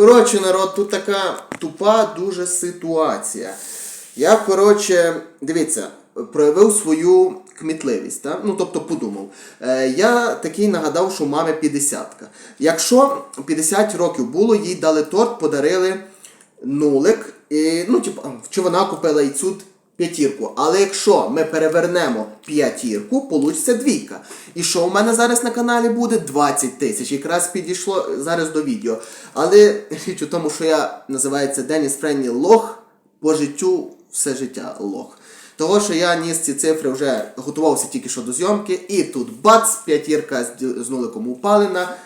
Коротше, народ, тут така тупа дуже ситуація. Я, коротше, дивіться, проявив свою кмітливість, Та? ну тобто подумав. Е, я такий нагадав, що мамі мами 50. Якщо 50 років було, їй дали торт, подарили нулик, і, ну, типу, чи вона купила і цю п'ятірку. Але якщо ми перевернемо п'ятірку, получиться двійка. І що у мене зараз на каналі буде 20 тисяч. Якраз підійшло зараз до відео. Але річ у тому, що я називається Деніс Френні Лох по життю все життя лох. Того, що я ніс ці цифри вже готувався тільки що до зйомки, і тут бац, п'ятірка з, нуликом упали на,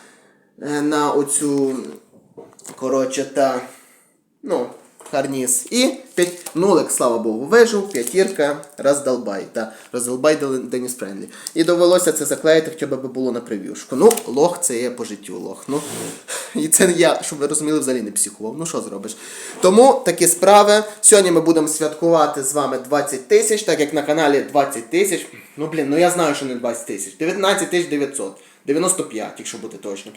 е, на оцю коротше та ну, карніз. І п'ять, нулик, слава Богу, вижив, п'ятірка, роздолбай. Та роздолбай Деніс Френлі. І довелося це заклеїти, хоча б було на прев'юшку. Ну, лох це є по життю лох. Ну, і це я, щоб ви розуміли, взагалі не психував. Ну що зробиш? Тому такі справи. Сьогодні ми будемо святкувати з вами 20 тисяч, так як на каналі 20 тисяч. Ну блін, ну я знаю, що не 20 тисяч. 19 тисяч 900. 95, якщо бути точним.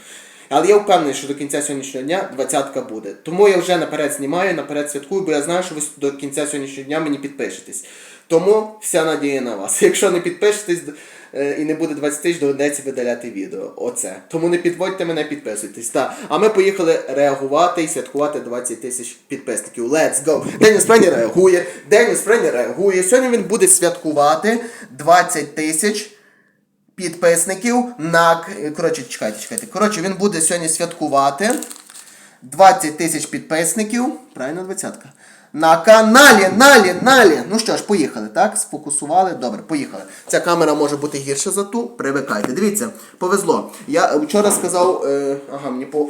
Але я впевнений, що до кінця сьогоднішнього дня двадцятка буде. Тому я вже наперед знімаю, наперед святкую, бо я знаю, що ви до кінця сьогоднішнього дня мені підпишетесь. Тому вся надія на вас. Якщо не підпишетесь е, і не буде 20 тисяч, доведеться видаляти відео. Оце. Тому не підводьте мене, підписуйтесь. Та. А ми поїхали реагувати і святкувати 20 тисяч підписників. Let's go! Деніс Френі реагує. Деніс Френі реагує. Сьогодні він буде святкувати 20 тисяч підписників на. Коротше, чекайте, чекайте. Коротше, він буде сьогодні святкувати 20 тисяч підписників. Правильно, двадцятка. На каналі, налі, налі. Ну що ж, поїхали, так? Сфокусували. Добре, поїхали. Ця камера може бути гірша за ту. Привикайте. Дивіться, повезло. Я вчора сказав. Е, ага, мені по.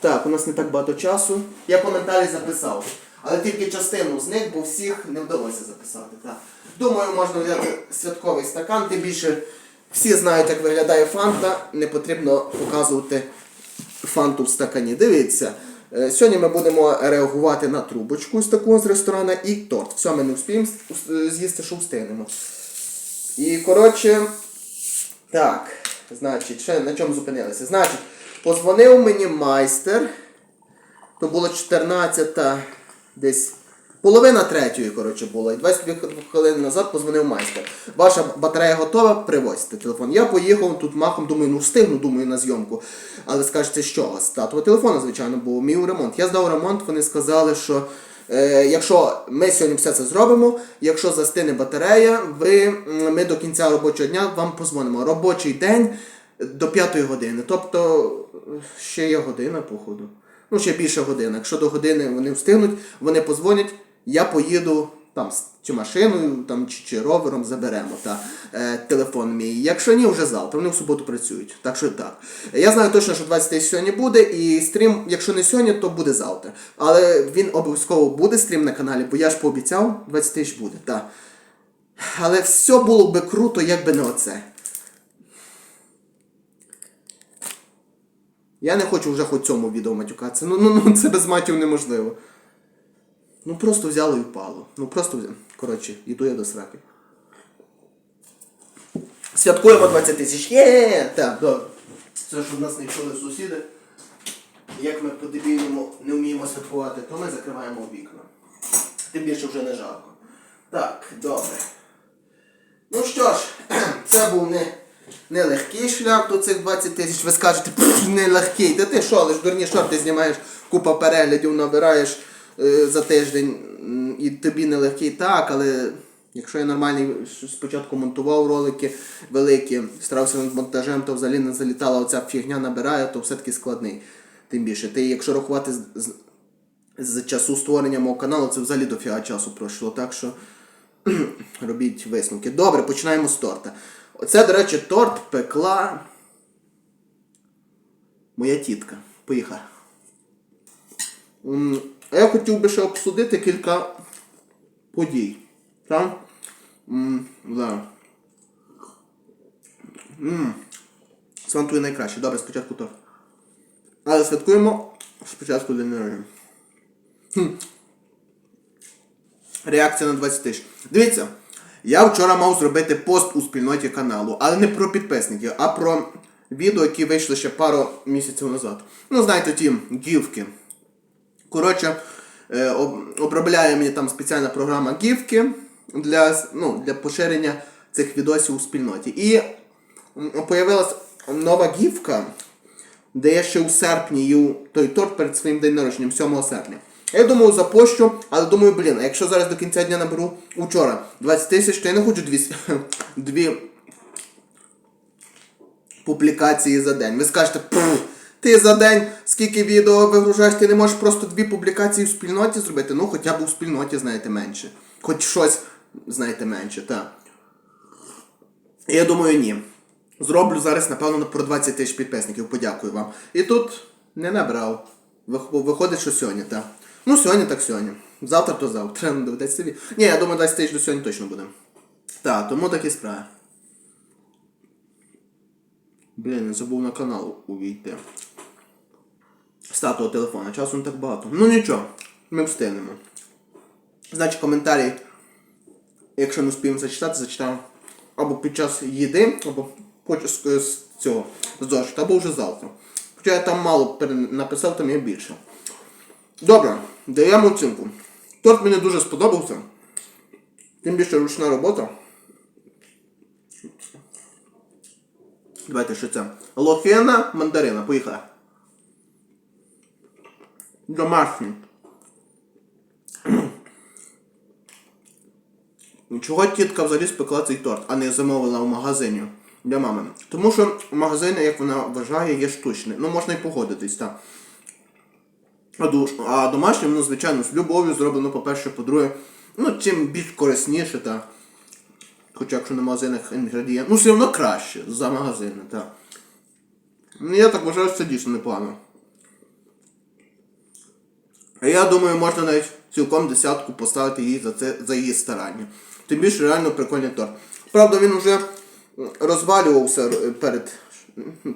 Так, у нас не так багато часу. Я коментарі записав. Але тільки частину з них, бо всіх не вдалося записати. Так. Думаю, можна взяти святковий стакан, тим більше всі знають, як виглядає фанта, не потрібно показувати фанту в стакані. Дивіться. е, Сьогодні ми будемо реагувати на трубочку з такого з ресторану і торт. Все, ми не встигнемо з'їсти, що встигнемо. І коротше, так, значить, ще на чому зупинилися? Значить, позвонив мені майстер. То було 14 десь. Половина третьої, коротше, було. І 22 хвилини назад позвонив майстер. Ваша батарея готова, привозьте телефон. Я поїхав тут махом, думаю, ну встигну, думаю, на зйомку. Але скажете, що? З татового телефону, звичайно, бо мій ремонт. Я здав ремонт, вони сказали, що е, якщо ми сьогодні все це зробимо, якщо застине батарея, ви, ми до кінця робочого дня вам позвонимо. Робочий день до 5 години. Тобто ще є година, походу. Ну, ще більше години. Якщо до години вони встигнуть, вони позвонять, я поїду там чи машиною, там, чи, чи ровером заберемо та, е, телефон мій. Якщо ні, вже завтра. Вони в суботу працюють. Так що так. Я знаю точно, що 20 тисяч сьогодні буде, і стрім, якщо не сьогодні, то буде завтра. Але він обов'язково буде стрім на каналі, бо я ж пообіцяв, 20 тисяч буде. Так. Але все було би круто, якби не оце. Я не хочу вже хоч цьому відео матюкатися. Ну, ну, ну це без матів неможливо. Ну просто взяло і впало. Ну просто взяло. Коротше, іду я до сраки. Святкуємо 20 тисяч. Є! Так, добре. Це щоб нас не чули сусіди. Як ми по-дебільному не вміємо святкувати, то ми закриваємо вікна. Тим більше вже не жарко. Так, добре. Ну що ж, це був не, не легкий шлях до цих 20 тисяч. Ви скажете, «Пф, не легкий. Та ти що, лиш дурні шорти знімаєш, купа переглядів набираєш за тиждень і тобі не легкий. Так, але якщо я нормальний спочатку монтував ролики великі, старався над монтажем, то взагалі не залітала оця фігня набирає, то все-таки складний. Тим більше. Ти, якщо рахувати з, з, з часу створення мого каналу, це взагалі дофіга часу пройшло. Так що робіть висновки. Добре, починаємо з торта. Оце, до речі, торт пекла моя тітка. Поїхали. А я хотів би ще обсудити кілька подій. Так? М, да. Свантує найкраще. Добре, спочатку торт. Але святкуємо спочатку день народження. Реакція на 20 тисяч. Дивіться, я вчора мав зробити пост у спільноті каналу, але не про підписників, а про відео, які вийшли ще пару місяців назад. Ну, знаєте, ті гівки. Коротше, е, обробляє мені там спеціальна програма гівки для, ну, для поширення цих відосів у спільноті. І появилась нова гівка, де я ще у серпні їв той торт перед своїм день народженням, 7 серпня. Я думаю, запощу, але думаю, блін, а якщо зараз до кінця дня наберу учора 20 тисяч, то я не хочу дві, дві публікації за день. Ви скажете, «Пф, ти за день скільки відео вигружаєш, ти не можеш просто дві публікації в спільноті зробити. Ну, хоча б у спільноті, знаєте, менше. Хоч щось, знаєте, менше, так. Я думаю, ні. Зроблю зараз, напевно, про 20 тисяч підписників, подякую вам. І тут не набрав. Виходить, що сьогодні, так. Ну, сьогодні так сьогодні. Завтра то завтра. Доведеться собі. Ні, я думаю, 20 тисяч до сьогодні точно буде. Так, тому такі справи. Блін, не забув на канал увійти. Статуя телефона. Часу не так багато. Ну нічого, ми встигнемо. Значить, коментарі, якщо не успіємо зачитати, зачитаємо або під час їди, або з, цього зошита, або вже завтра. Хоча я там мало написав, там є більше. Добре, даємо оцінку. Торт мені дуже сподобався. Тим більше ручна робота. Давайте що це? Лохина мандарина. Поїхали. Домашній. Чого тітка взагалі спекла цей торт, а не замовила в магазині для мами? Тому що магазини, як вона вважає, є штучні. Ну, можна і погодитись, так. А, домашнє, ну, звичайно, з любов'ю зроблено, по-перше, по-друге, ну, чим більш корисніше, та. Хоча якщо на магазинах інгредієнт, ну все одно краще за магазини, так. Ну, я так вважаю, що це дійсно непогано. Я думаю, можна навіть цілком десятку поставити їй за це за її старання. Тим більше реально прикольний торт. Правда, він вже розвалювався е, перед,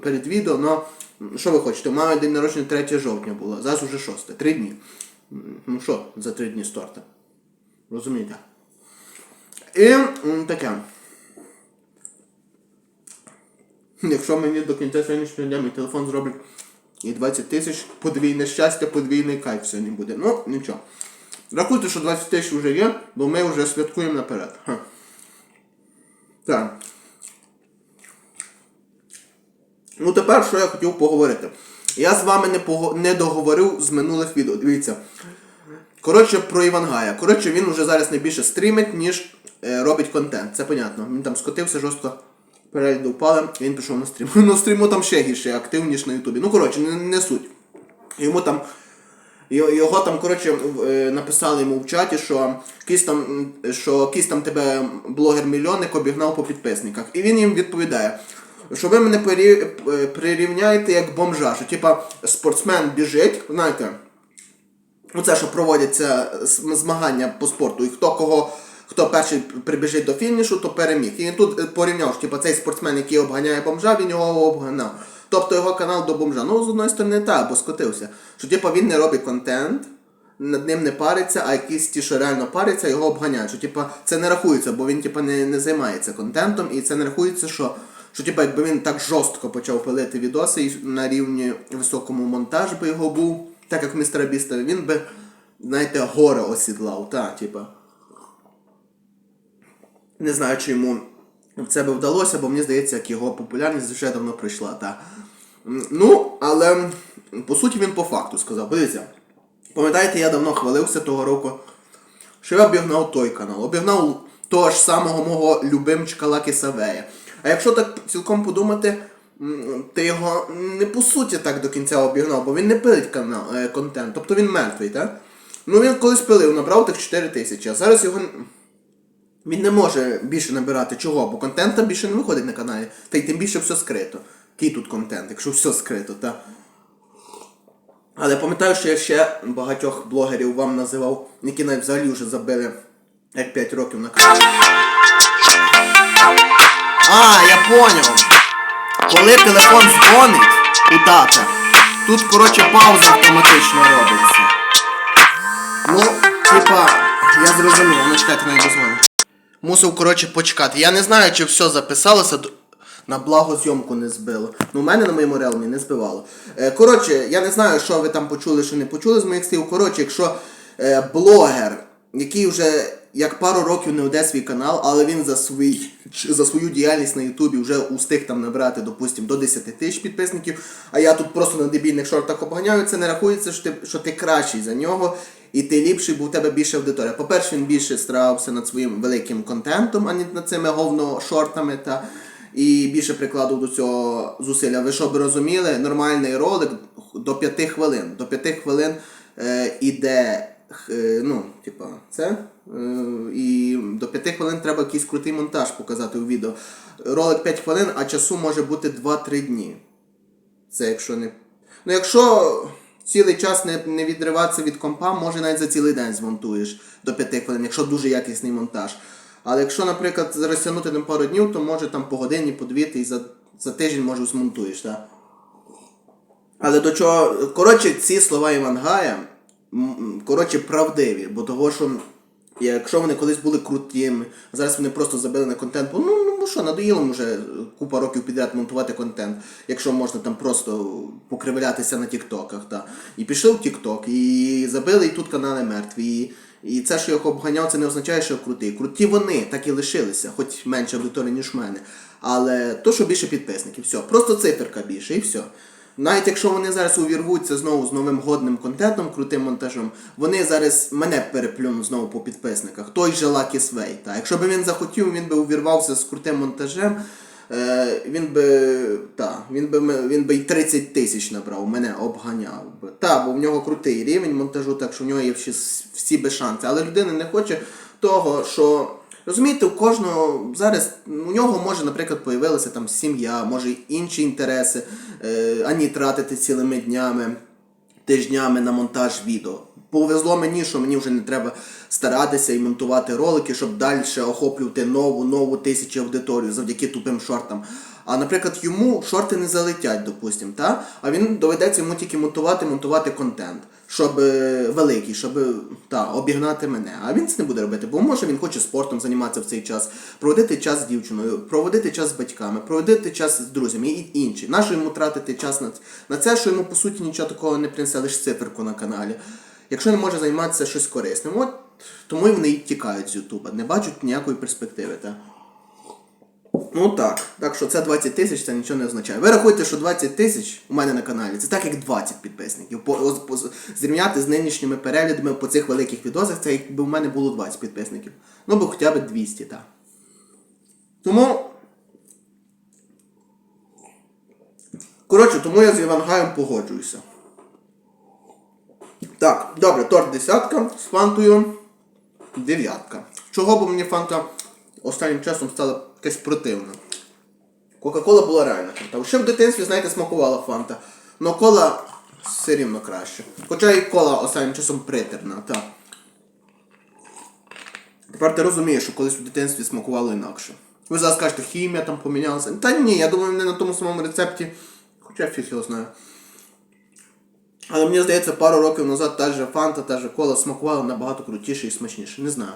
перед відео, але що ви хочете? У мами день народження 3 жовтня було, зараз вже 6, 3 дні. Ну що за 3 дні з торта? Розумієте? І таке. Якщо мені до кінця сьогоднішнього дня мій телефон зроблять і 20 тисяч, подвійне щастя, подвійний кайф сьогодні буде. Ну, нічого. Рахуйте, що 20 тисяч вже є, бо ми вже святкуємо наперед. Ха. Так. Ну тепер що я хотів поговорити. Я з вами не, пого... не договорив з минулих відео. Дивіться. Коротше, про Івангая. Коротше, він уже зараз найбільше стрімить, ніж е, робить контент. Це понятно. Він там скотився жорстко. Перегляди впали, і він пішов на стрім. Ну, стріму там ще гірше актив, ніж на Ютубі. Ну, коротше, не, не суть. Йому там. Його, там, коротше, е, написали йому в чаті, що якийсь там, що якийсь там тебе блогер-мільйонник обігнав по підписниках. І він їм відповідає, що ви мене е, прирівняєте як бомжа, що типа спортсмен біжить, знаєте, Ну, що проводяться змагання по спорту, і хто кого, хто перший прибіжить до фінішу, то переміг. І тут е, порівняв, що типу, цей спортсмен, який обганяє бомжа, він його обганяв. Тобто його канал до бомжа. Ну, з одної сторони, так, бо скотився. Що типу, він не робить контент, над ним не париться, а якісь ті, що реально паряться, його обганяють. Що типу, це не рахується, бо він типу, не, не займається контентом, і це не рахується, що. Що типу, якби він так жорстко почав пилити відоси і на рівні високому монтаж би його був, так як містера Біста, він би, знаєте, горе осідлав, та, типа. Не знаю, чи йому це би вдалося, бо мені здається, як його популярність вже давно прийшла, та. Ну, але по суті він по факту сказав. Дивіться, пам'ятаєте, я давно хвалився того року, що я обігнав той канал, обігнав того ж самого мого любимчика Лакі Савея. А якщо так цілком подумати, ти його не по суті так до кінця обігнав, бо він не пилить канал, е, контент, тобто він мертвий, так? Ну він колись пилив, набрав тих 4 тисячі, а зараз його. Він не може більше набирати. Чого? Бо контента більше не виходить на каналі. Та й тим більше все скрито. Який тут контент, якщо все скрито, та. Але пам'ятаю, що я ще багатьох блогерів вам називав, які навіть взагалі вже забили як 5 років на каналі. А, я поняв. Коли телефон дзвонить у тата, тут, коротше, пауза автоматично робиться. Ну, типа, я зрозумів, ну чекайте, навіть дозвоню. Мусив, коротше, почекати. Я не знаю, чи все записалося. На благо зйомку не збило. Ну, у мене на моєму реалмі не збивало. Е, коротше, я не знаю, що ви там почули, що не почули з моїх слів. Коротше, якщо е, блогер, який вже як пару років не веде свій канал, але він за свій за свою діяльність на Ютубі вже устиг там набрати, допустим, до 10 тисяч підписників, а я тут просто на дебільних шортах обганяю, це не рахується, що ти, що ти кращий за нього. І ти ліпший, бо у тебе більше аудиторія. По-перше, він більше старався над своїм великим контентом, а не над цими говно-шортами. Та, і більше прикладав до цього зусилля. Ви щоб розуміли, нормальний ролик до 5 хвилин. До 5 хвилин е, іде, е, ну, типа, це. Е, і до 5 хвилин треба якийсь крутий монтаж показати у відео. Ролик 5 хвилин, а часу може бути 2-3 дні. Це якщо не. Ну, якщо цілий час не, не відриватися від компа, може навіть за цілий день змонтуєш до 5 хвилин, якщо дуже якісний монтаж. Але якщо, наприклад, розтягнути на пару днів, то може там по годині, по дві, ти за, за тиждень може змонтуєш. Так? Але до чого. Коротше, ці слова Івангая, коротше, правдиві, бо того, що якщо вони колись були крутими, а зараз вони просто забили на контент, бо ну, ну що, надоїло вже купа років підряд монтувати контент, якщо можна там просто покривлятися на тіктоках. І пішли в тікток, і забили і тут канали мертві. І, і це, що я їх обганяв, це не означає, що я крутий. Круті вони так і лишилися, хоч менше аудиторії, ніж в мене. Але то, що більше підписників, все. Просто циферка більше і все. Навіть якщо вони зараз увірвуться знову з новим годним контентом, крутим монтажем, вони зараз мене переплюнуть знову по підписниках. Той же Lucky Sway. Та. Якщо б він захотів, він би увірвався з крутим монтажем, е, він би. Та, він би він би й 30 тисяч набрав, мене обганяв би. Та, бо в нього крутий рівень монтажу, так що в нього є всі, всі без шанси. Але людина не хоче того, що. Розумієте, у кожного зараз у нього може, наприклад, появилася там сім'я, може інші інтереси, е, ані тратити цілими днями, тижнями на монтаж відео. Повезло мені, що мені вже не треба старатися і монтувати ролики, щоб далі охоплювати нову, нову тисячу аудиторію завдяки тупим шортам. А наприклад, йому шорти не залетять, допустим, та? а він доведеться йому тільки монтувати, монтувати контент, щоб е, великий, щоб та, обігнати мене. А він це не буде робити, бо може він хоче спортом займатися в цей час, проводити час з дівчиною, проводити час з батьками, проводити час з друзями і інші. Нащо йому тратити час на це, що йому по суті нічого такого не принесе, лише циферку на каналі. Якщо не може займатися щось корисним, от тому і вони тікають з Ютуба, не бачать ніякої перспективи. Та? Ну так. Так що це 20 тисяч, це нічого не означає. Ви рахуєте, що 20 тисяч у мене на каналі це так як 20 підписників. По, по, зрівняти з нинішніми переглядами по цих великих відосах, це якби у мене було 20 підписників. Ну бо хоча б 200, так. Тому. Коротше, тому я з Івангаєм погоджуюся. Так, добре, торт десятка з фантою дев'ятка. Чого б мені фанта останнім часом стала якась противна? Кока-кола була реально крута. Ще в дитинстві, знаєте, смакувала фанта. Но кола все рівно краще. Хоча і кола останнім часом притерна, так. Тепер ти розумієш, що колись в дитинстві смакувало інакше. Ви зараз кажете, хімія там помінялася. Та ні, я думаю, не на тому самому рецепті. Хоча фіг його знаю. Але мені здається, пару років назад та же фанта, та же кола смакувала набагато крутіше і смачніше. Не знаю.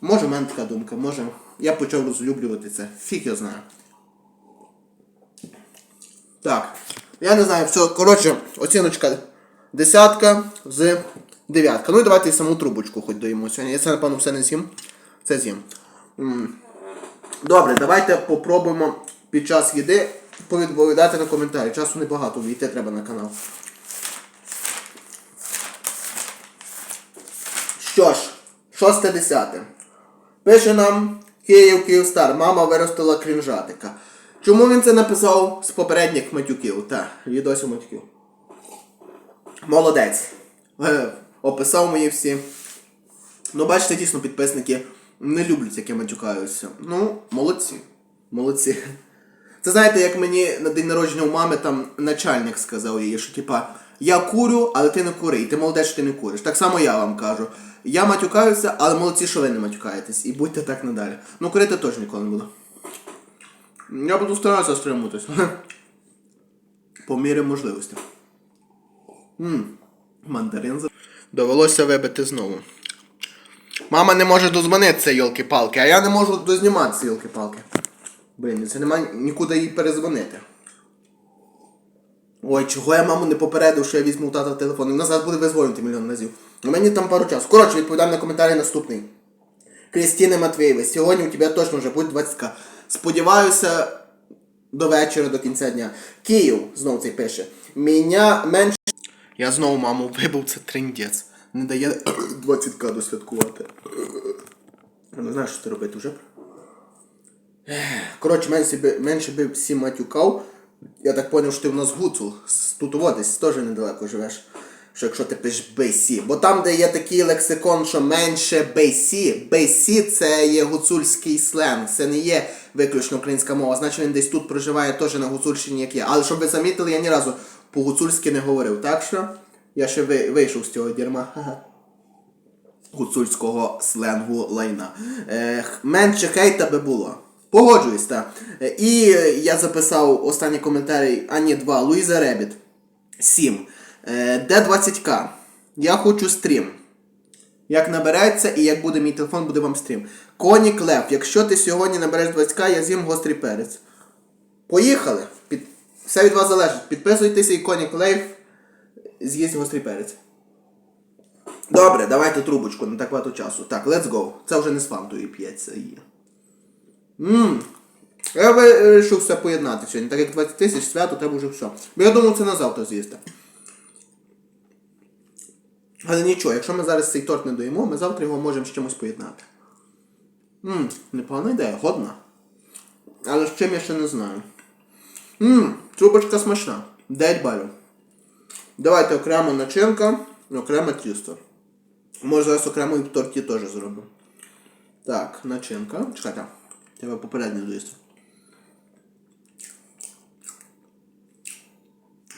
Може в мене така думка, може я почав розлюблювати це. Фіг я знаю. Так. Я не знаю, все, коротше, оціночка десятка з дев'ятка. Ну і давайте і саму трубочку хоч доїмо сьогодні. Я це, напевно, все не з'їм. Це з'їм. Добре, давайте попробуємо під час їди повідповідати на коментарі. Часу небагато, війти треба на канал. Що ж, шосте десяте. Пише нам Київ Київстар, мама виростила крінжатика. Чому він це написав з попередніх матюків? Та, відосів матюків. Молодець. Е, описав мої всі. Ну, бачите, дійсно, підписники не люблять, як я матюкаюся. Ну, молодці. Молодці. Це знаєте, як мені на день народження у мами там начальник сказав їй, що типа я курю, але ти не кури, і ти молодець, що ти не куриш. Так само я вам кажу. Я матюкаюся, але молодці, що ви не матюкаєтесь. І будьте так надалі. Ну, курити теж ніколи не буду. Я буду старатися стримуватися. По мірі можливості. Ммм, мандарин за. Довелося вибити знову. Мама не може дозвонитися, йолки-палки, а я не можу дозніматися, йолки-палки. Блін, це немає нікуди їй перезвонити. Ой, чого я маму не попередив, що я візьму у тата телефон. Вона зараз буде визвонити мільйон разів. У мені там пару часу. Коротше, відповідам на коментарі наступний. Крістіна Матвієва, сьогодні у тебе точно вже буде 20к. Сподіваюся, до вечора, до кінця дня. Київ, знову цей пише. Меня менше. Я знову маму вибив, це триндець. Не дає 20к досвяткувати. Я не знаю, що це робити вже. Коротше, менше би, менше би всі матюкав. Я так зрозумів, що ти в нас гуцул. Тут о, десь теж недалеко живеш. Що якщо ти пишеш бейсі. Бо там, де є такий лексикон, що менше бейсі, бейсі це є гуцульський сленг. Це не є виключно українська мова. Значить він десь тут проживає теж на гуцульщині, як я. Але щоб ви замітили, я ні разу по-гуцульськи не говорив. Так що я ще вийшов з цього. Ха-ха гуцульського сленгу лайна. Е, менше хейта би було. Погоджуюсь, так. Е, І е, я записав останній коментарі, а ні, два. Луїза Ребіт. 7. Е, де 20к? Я хочу стрім. Як набереться і як буде мій телефон, буде вам стрім. Конік Лев, якщо ти сьогодні набереш 20к, я з'їм гострий перець. Поїхали! Під... Все від вас залежить. Підписуйтеся і Конік Лев з'їсть гострий перець. Добре, давайте трубочку, не так багато часу. Так, let's go. Це вже не з фантою п'ється є. Ммм. Я вирішив все поєднати сьогодні. Так як 20 тисяч свято, треба вже все. Бо я думав, це на завтра з'їсти. Але нічого, якщо ми зараз цей торт не доїмо, ми завтра його можемо з чимось поєднати. Ммм, непогана ідея, годна. Але з чим я ще не знаю. Ммм, трубочка смачна. 9 балів. Давайте окремо начинка, окремо тісто. Може зараз окремо і в торті теж зроблю. Так, начинка. Чекайте, треба попередньо доїсти.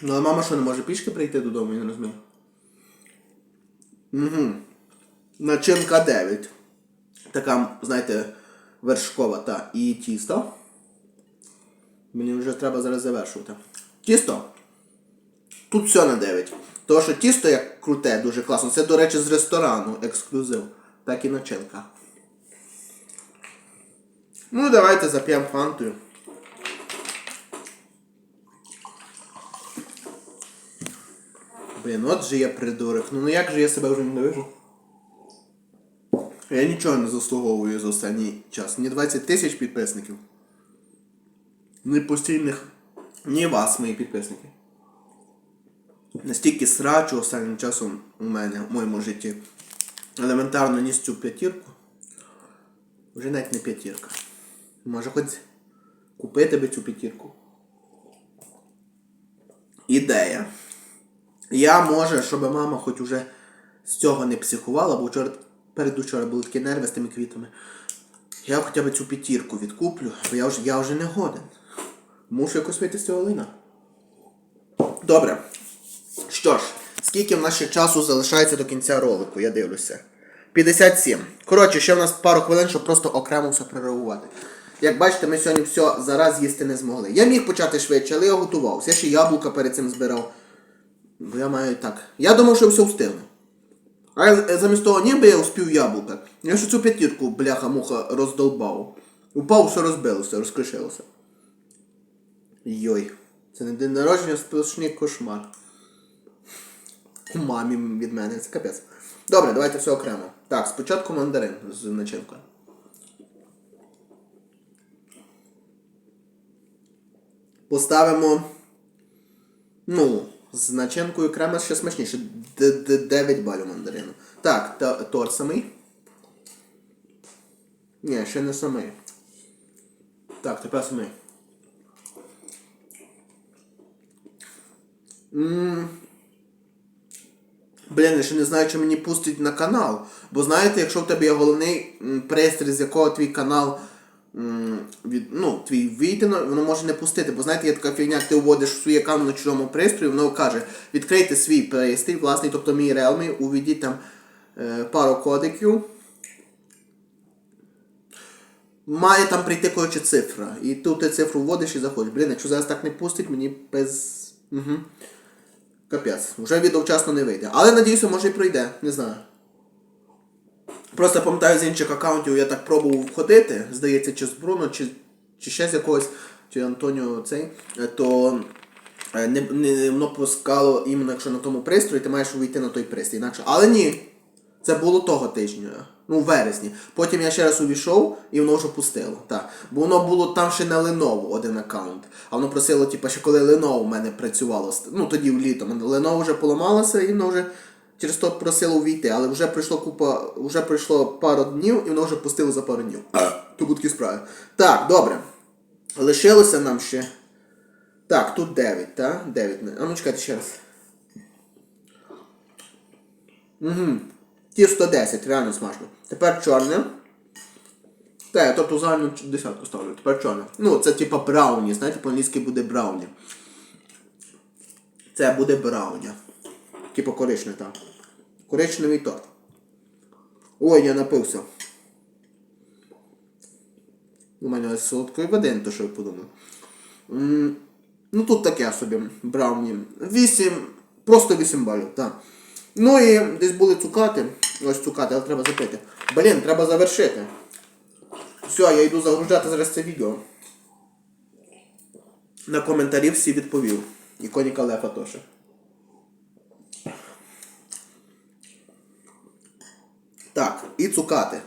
Ну а мама що не може пішки прийти додому, я не розумію. Угу. Начинка 9. Така, знаєте, вершкова та і тісто. Мені вже треба зараз завершувати. Тісто. Тут все на 9. Тому що тісто як круте, дуже класно. Це, до речі, з ресторану ексклюзив. Так і начинка. Ну, давайте зап'ємо фантою. Блін, от же я придурок. Ну, ну як же я себе вже ненавижу? Я нічого не заслуговую за останній час. Ні 20 тисяч підписників. Ні постійних. Ні вас, мої підписники. Настільки срачу останнім часом у мене в моєму житті. Елементарно ніс цю п'ятірку. Вже навіть не п'ятірка. Може хоч купити би цю п'ятірку. Ідея. Я може, щоб мама хоч уже з цього не психувала, бо вчора передучора були такі нерви з тими квітами. Я хоча б цю п'ятірку відкуплю, бо я вже, я вже не годен. Мушу якось вийти з цього лина. Добре. Що ж, скільки в нас ще часу залишається до кінця ролику, я дивлюся. 57. Коротше, ще в нас пару хвилин, щоб просто окремо все перереагувати. Як бачите, ми сьогодні все зараз їсти не змогли. Я міг почати швидше, але я готувався. Я ще яблука перед цим збирав. Бо я маю так. Я думав, що все встигну. А замість того, ніби я успів яблука. Я ще цю п'ятірку, бляха-муха, роздолбав. Упав, все розбилося, розкришилося. Йой. Це не день народження, сплошний кошмар. У мамі від мене, це капець. Добре, давайте все окремо. Так, спочатку мандарин з начинкою. Поставимо. Ну, з начинкою крема ще смачніше. Д- д- 9 балів мандарину. Так, та, торт самий. Ні, ще не самий. Так, тепер самий. Ммм. Блін, я ще не знаю, чи мені пустить на канал. Бо знаєте, якщо в тебе є головний пристрій, з якого твій канал. Від, ну, твій вийти, на- воно може не пустити. Бо знаєте, є така фігня, ти вводиш свій аккаунт на чужому пристрої, воно каже, відкрийте свій пристрій, власний, тобто мій Realme, уведіть там е, пару кодиків. Має там прийти коротше цифра. І тут ти цифру вводиш і заходиш. Блін, якщо зараз так не пустить, мені без. Угу. Капець, вже відео вчасно не вийде. Але надіюся, може і пройде, не знаю. Просто пам'ятаю з інших аккаунтів я так пробував входити, здається, чи з Бруно, чи чи ще з якогось, чи Антоніо цей, е, то е, не, не, воно пускало іменно якщо на тому пристрої, ти маєш увійти на той пристрій. Інакше. Але ні. Це було того тижня. Ну, в вересні. Потім я ще раз увійшов і воно вже пустило. Так. Бо воно було там ще на Lenovo один аккаунт. А воно просило, типу, ще коли Lenovo в мене працювало. Ну тоді в літо. Lenovo вже поламалося і воно вже через то просило увійти. Але вже пройшло купа, вже пройшло пару днів і воно вже пустило за пару днів. То будуть такі справи. Так, добре. Лишилося нам ще. Так, тут 9, так? 9. А ну чекайте ще раз. Угу. Ті 110, реально смачно. Тепер чорне. Та, я тобто загальну десятку ставлю. Тепер чорне. Ну, це типа брауні, знаєте, по-англійськи буде брауні. Це буде брауні. Типа коричневий, так. Коричневий торт. Ой, я напився. У мене ось солодкої води, не то що я подумав. М, Ну тут таке собі брауні. 8, просто 8 балів, так. Ну і десь були цукати. Ось цукати, але треба запити. Блін, треба завершити. Все, я йду загружати зараз це відео. На коментарі всі відповів. І коніка Лефа теж. Так, і цукати.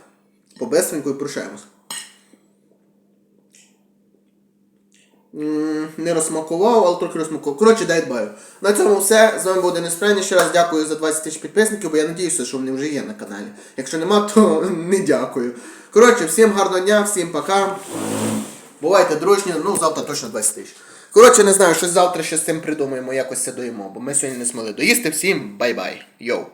Побесенько і прощаємось. Не розсмакував, але трохи розсмакував. Коротше, дай дбаю. На цьому все. З вами був Денис Френі. Ще раз дякую за 20 тисяч підписників, бо я надіюся, що вони вже є на каналі. Якщо нема, то не дякую. Коротше, всім гарного дня, всім пока. Бувайте дружні, ну завтра точно 20 тисяч. Коротше, не знаю, щось завтра ще з цим придумаємо, якось це доїмо, бо ми сьогодні не змогли доїсти. Всім бай-бай. Йоу.